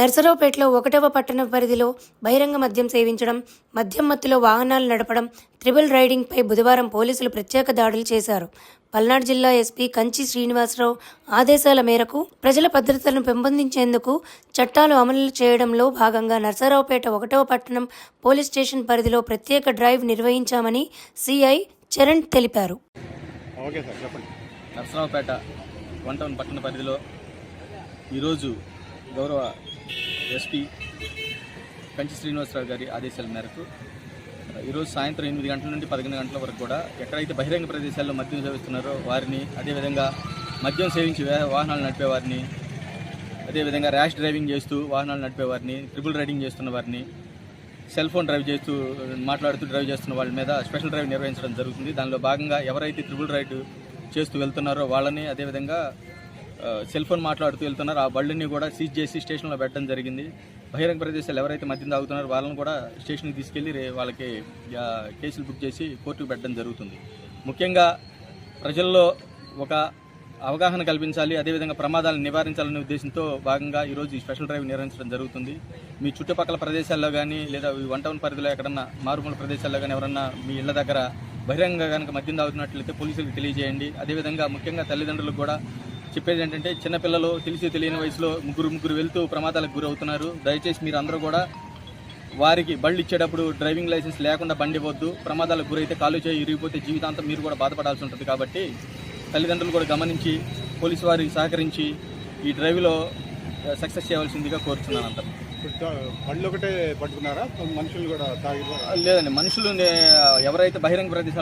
నర్సరావుపేటలో ఒకటవ పట్టణ పరిధిలో బహిరంగ మద్యం సేవించడం మద్యం మత్తులో వాహనాలు నడపడం త్రిబుల్ రైడింగ్పై బుధవారం పోలీసులు ప్రత్యేక దాడులు చేశారు. పల్నాడు జిల్లా ఎస్పీ కంచి శ్రీనివాసరావు ఆదేశాల మేరకు ప్రజల భద్రతను పెంపొందించేందుకు చట్టాలు అమలు చేయడంలో భాగంగా నర్సరావుపేట ఒకటవ పట్టణం పోలీస్ స్టేషన్ పరిధిలో ప్రత్యేక డ్రైవ్ నిర్వహించామని సిఐ చరణ్ తెలిపారు. ఓకే సార్ చెప్పండి. నర్సరావుపేట వన్ టౌన్ పట్టణ పరిధిలో ఈరోజు గౌరవ ఎస్పీ కంచి శ్రీనివాసరావు గారి ఆదేశాల మేరకు ఈరోజు సాయంత్రం ఎనిమిది గంటల నుండి పదకొండు గంటల వరకు కూడా ఎక్కడైతే బహిరంగ ప్రదేశాల్లో మద్యం సేవిస్తున్నారో వారిని అదేవిధంగా మద్యం సేవించి వాహనాలు నడిపే వారిని అదేవిధంగా ర్యాష్ డ్రైవింగ్ చేస్తూ వాహనాలు నడిపే వారిని ట్రిపుల్ రైడింగ్ చేస్తున్న వారిని సెల్ ఫోన్ డ్రైవ్ చేస్తూ మాట్లాడుతూ డ్రైవ్ చేస్తున్న వాళ్ళ మీద స్పెషల్ డ్రైవ్ నిర్వహించడం జరుగుతుంది. దానిలో భాగంగా ఎవరైతే ట్రిపుల్ రైడ్ చేస్తూ వెళ్తున్నారో వాళ్ళని అదేవిధంగా సెల్ ఫోన్ మాట్లాడుతూ వెళ్తున్నారు. ఆ బళ్ళని కూడా సీజ్ చేసి స్టేషన్లో పెట్టడం జరిగింది. బహిరంగ ప్రదేశాలు ఎవరైతే మద్యం తాగుతున్నారో వాళ్ళని కూడా స్టేషన్కి తీసుకెళ్ళి వాళ్ళకి కేసులు బుక్ చేసి కోర్టుకు పెట్టడం జరుగుతుంది. ముఖ్యంగా ప్రజల్లో ఒక అవగాహన కల్పించాలి అదేవిధంగా ప్రమాదాలను నివారించాలనే ఉద్దేశంతో భాగంగా ఈరోజు ఈ స్పెషల్ డ్రైవ్ నిర్వహించడం జరుగుతుంది. మీ చుట్టుపక్కల ప్రదేశాల్లో కానీ లేదా ఈ వన్ టౌన్ పరిధిలో ఎక్కడన్నా మారుమూల ప్రదేశాల్లో కానీ ఎవరన్నా మీ ఇళ్ళ దగ్గర బహిరంగ కనుక మద్యం తాగుతున్నట్లయితే పోలీసులకు తెలియజేయండి. అదేవిధంగా ముఖ్యంగా తల్లిదండ్రులకు కూడా చెప్పేది ఏంటంటే చిన్నపిల్లలు తెలిసి తెలియని వయసులో ముగ్గురు ముగ్గురు వెళ్తూ ప్రమాదాలకు గురవుతున్నారు. దయచేసి మీరు అందరూ కూడా వారికి బళ్ళు ఇచ్చేటప్పుడు డ్రైవింగ్ లైసెన్స్ లేకుండా బండి ఇవ్వద్దు ప్రమాదాలకు గురైతే కాలు చేయి ఇరిగిపోతే జీవితాంతం మీరు కూడా బాధపడాల్సి ఉంటుంది కాబట్టి తల్లిదండ్రులు కూడా గమనించి పోలీసు వారికి సహకరించి ఈ డ్రైవ్లో సక్సెస్ చేయవలసిందిగా కోరుతున్నాను అంతా. బండ్లు ఒకటే పట్టుకున్నారా? మనుషులు కూడా లేదండి మనుషులు ఎవరైతే బహిరంగ ప్రదేశాలు